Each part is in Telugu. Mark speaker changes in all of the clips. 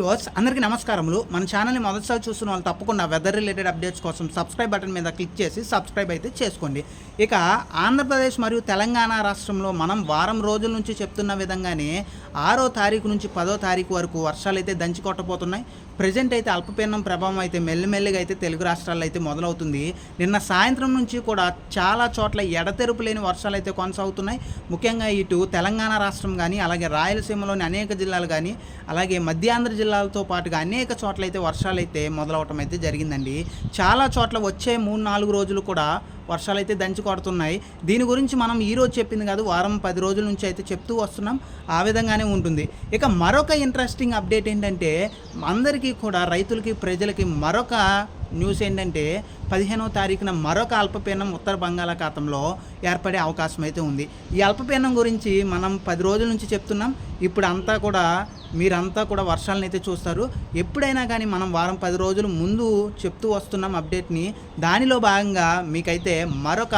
Speaker 1: వ్యూవర్స్ అందరికీ నమస్కారములు. మన ఛానల్ని మొదటిసారి చూస్తున్న వాళ్ళు తప్పకుండా వెదర్ రిలేటెడ్ అప్డేట్స్ కోసం సబ్స్క్రైబ్ బటన్ మీద క్లిక్ చేసి సబ్స్క్రైబ్ అయితే చేసుకోండి. ఇక ఆంధ్రప్రదేశ్ మరియు తెలంగాణ రాష్ట్రంలో మనం వారం రోజుల నుంచి చెప్తున్న విధంగానే ఆరో తారీఖు నుంచి పదో తారీఖు వరకు వర్షాలు అయితే దంచి కొట్టబోతున్నాయి. ప్రజెంట్ అయితే అల్పపీడనం ప్రభావం అయితే మెల్లిమెల్లిగా అయితే తెలుగు రాష్ట్రాల్లో అయితే మొదలవుతుంది. నిన్న సాయంత్రం నుంచి కూడా చాలా చోట్ల ఎడతెరుపు లేని వర్షాలు అయితే కొనసాగుతున్నాయి. ముఖ్యంగా ఇటు తెలంగాణ రాష్ట్రం కానీ అలాగే రాయలసీమలోని అనేక జిల్లాలు కానీ అలాగే మధ్యాంధ్ర జిల్లా జిల్లాలతో పాటుగా అనేక చోట్ల అయితే వర్షాలు అయితే మొదలవటం అయితే జరిగిందండి. చాలా చోట్ల వచ్చే మూడు నాలుగు రోజులు కూడా వర్షాలు అయితే దంచి కొడుతున్నాయి. దీని గురించి మనం ఈరోజు చెప్పింది కాదు వారం పది రోజుల నుంచి అయితే చెప్తూ వస్తున్నాం. ఆ విధంగానే ఉంటుంది. ఇక మరొక ఇంట్రెస్టింగ్ అప్డేట్ ఏంటంటే అందరికీ కూడా రైతులకి ప్రజలకి మరొక న్యూస్ ఏంటంటే పదిహేనవ తారీఖున మరొక అల్పపీడనం ఉత్తర బంగాళాఖాతంలో ఏర్పడే అవకాశం అయితే ఉంది. ఈ అల్పపీడనం గురించి మనం పది రోజుల నుంచి చెప్తున్నాం. ఇప్పుడు అంతా కూడా మీరంతా కూడా వర్షాలను అయితే చూస్తారు. ఎప్పుడైనా కానీ మనం వారం పది రోజులు ముందు చెప్తూ వస్తున్నాం అప్డేట్ని. దానిలో భాగంగా మీకైతే మరొక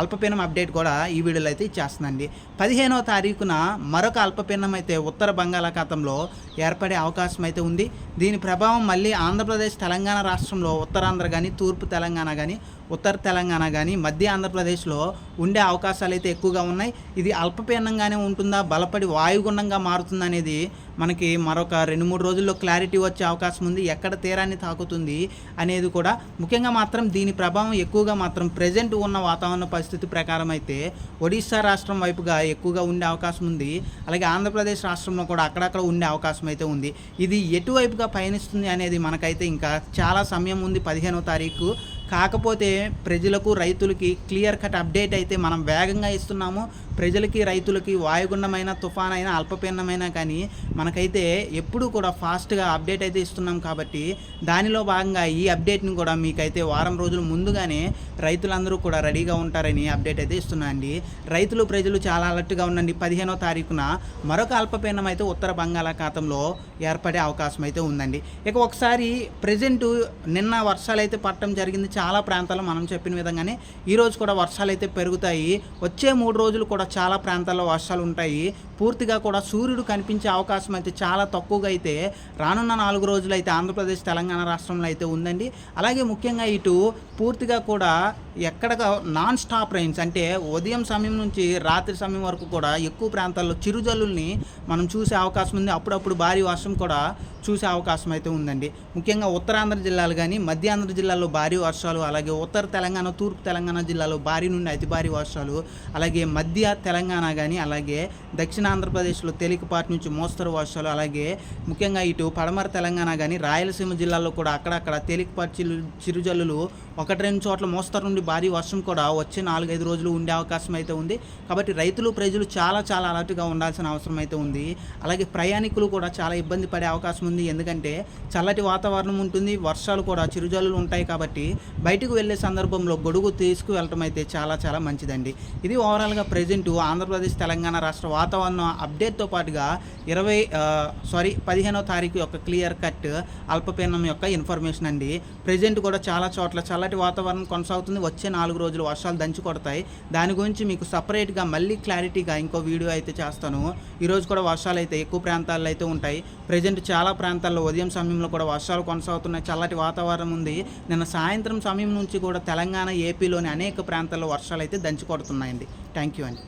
Speaker 1: అల్పపీడనం అప్డేట్ కూడా ఈ వీడియోలో అయితే ఇచ్చేస్తుందండి. పదిహేనవ తారీఖున మరొక అల్పపీడనం అయితే ఉత్తర బంగాళాఖాతంలో ఏర్పడే అవకాశం అయితే ఉంది. దీని ప్రభావం మళ్ళీ ఆంధ్రప్రదేశ్ తెలంగాణ రాష్ట్రంలో ఉత్తరాంధ్ర కానీ తూర్పు తెలంగాణ తెలంగాణ కానీ ఉత్తర తెలంగాణ కానీ మధ్య ఆంధ్రప్రదేశ్లో ఉండే అవకాశాలు అయితే ఎక్కువగా ఉన్నాయి. ఇది అల్పపీడనంగానే ఉంటుందా? బలపడి వాయుగుండంగా మారుతుందా అనేది మనకి మరొక రెండు మూడు రోజుల్లో క్లారిటీ వచ్చే అవకాశం ఉంది. ఎక్కడ తీరాన్ని తాకుతుంది అనేది కూడా ముఖ్యంగా మాత్రం దీని ప్రభావం ఎక్కువగా మాత్రం ప్రజెంట్ ఉన్న వాతావరణ పరిస్థితి ప్రకారం అయితే ఒడిశా రాష్ట్రం వైపుగా ఎక్కువగా ఉండే అవకాశం ఉంది. అలాగే ఆంధ్రప్రదేశ్ రాష్ట్రంలో కూడా అక్కడక్కడ ఉండే అవకాశం అయితే ఉంది. ఇది ఎటువైపుగా పయనిస్తుంది అనేది మనకైతే ఇంకా చాలా సమయం ఉంది. పదిహేనో తారీఖు కాకపోతే ప్రజలకు రైతులకి క్లియర్ కట్ అప్డేట్ అయితే మనం వేగంగా ఇస్తున్నాము. ప్రజలకి రైతులకి వాయుగుండమైన తుఫాన్ అయినా అల్పపీడనమైనా కానీ మనకైతే ఎప్పుడూ కూడా ఫాస్ట్గా అప్డేట్ అయితే ఇస్తున్నాం కాబట్టి దానిలో భాగంగా ఈ అప్డేట్ని కూడా మీకైతే వారం రోజులు ముందుగానే రైతులందరూ కూడా రెడీగా ఉంటారని అప్డేట్ అయితే ఇస్తున్నా అండి. రైతులు ప్రజలు చాలా అలర్ట్గా ఉండండి. పదిహేనో తారీఖున మరొక అల్పపీడనం అయితే ఉత్తర బంగాళాఖాతంలో ఏర్పడే అవకాశం అయితే ఉందండి. ఇక ఒకసారి ప్రజెంట్ నిన్న వర్షాలు అయితే పట్టడం జరిగింది. చాలా ప్రాంతాల్లో మనం చెప్పిన విధంగానే ఈరోజు కూడా వర్షాలు అయితే పెరుగుతాయి. వచ్చే మూడు రోజులు కూడా చాలా ప్రాంతాల్లో వర్షాలు ఉంటాయి. పూర్తిగా కూడా సూర్యుడు కనిపించే అవకాశం అయితే చాలా తక్కువగా అయితే రానున్న నాలుగు రోజులు అయితే ఆంధ్రప్రదేశ్ తెలంగాణ రాష్ట్రంలో అయితే ఉందండి. అలాగే ముఖ్యంగా ఇటు పూర్తిగా కూడా ఎక్కడ నాన్ స్టాప్ రైన్స్ అంటే ఉదయం సమయం నుంచి రాత్రి సమయం వరకు కూడా ఎక్కువ ప్రాంతాల్లో చిరుజల్లుల్ని మనం చూసే అవకాశం ఉంది. అప్పుడప్పుడు భారీ వర్షం కూడా చూసే అవకాశం అయితే ఉందండి. ముఖ్యంగా ఉత్తరాంధ్ర జిల్లాలు కానీ మధ్యాంధ్ర జిల్లాలో భారీ వర్షాలు అలాగే ఉత్తర తెలంగాణ తూర్పు తెలంగాణ జిల్లాలో భారీ నుండి అతి భారీ వర్షాలు అలాగే మధ్య తెలంగాణ కానీ అలాగే దక్షిణ ఆంధ్రప్రదేశ్లో తేలికపాటి నుంచి మోస్తరు వర్షాలు అలాగే ముఖ్యంగా ఇటు పడమర తెలంగాణ కానీ రాయలసీమ జిల్లాలో కూడా అక్కడక్కడ తేలికపాటి చిరు చిరుజల్లులు ఒకటి రెండు చోట్ల మోస్తరు నుండి భారీ వర్షం కూడా వచ్చే నాలుగైదు రోజులు ఉండే అవకాశం అయితే ఉంది. కాబట్టి రైతులు ప్రజలు చాలా చాలా అలర్ట్గా ఉండాల్సిన అవసరం అయితే ఉంది. అలాగే ప్రయాణికులు కూడా చాలా ఇబ్బంది పడే అవకాశం ఉంది. ఎందుకంటే చల్లటి వాతావరణం ఉంటుంది వర్షాలు కూడా చిరుజల్లులు ఉంటాయి కాబట్టి బయటకు వెళ్ళే సందర్భంలో గొడుగు తీసుకు వెళ్ళటం అయితే చాలా చాలా మంచిదండి. ఇది ఓవరాల్గా ప్రజెంట్ ఆంధ్రప్రదేశ్ తెలంగాణ రాష్ట్ర వాతావరణం అప్డేట్తో పాటుగా ఇరవై సారీ పదిహేనో తారీఖు యొక్క క్లియర్ కట్ అల్పపీడనం యొక్క ఇన్ఫర్మేషన్ అండి. ప్రజెంట్ కూడా చాలా చోట్ల చల్లటి వాతావరణం కొనసాగుతుంది. వచ్చే నాలుగు రోజులు వర్షాలు దంచి కొడతాయి. దాని గురించి మీకు సపరేట్గా మళ్ళీ క్లారిటీగా ఇంకో వీడియో అయితే చేస్తాను. ఈరోజు కూడా వర్షాలు అయితే ఎక్కువ ప్రాంతాల్లో అయితే ఉంటాయి. ప్రజెంట్ చాలా ప్రాంతాల్లో ఉదయం సమయంలో కూడా వర్షాలు కొనసాగుతున్నాయి. చల్లటి వాతావరణం ఉంది. నిన్న సాయంత్రం సమయం నుంచి కూడా తెలంగాణ ఏపీలోని అనేక ప్రాంతాల్లో వర్షాలు అయితే దంచి కొడుతున్నాయండి. థ్యాంక్ యూ అండి.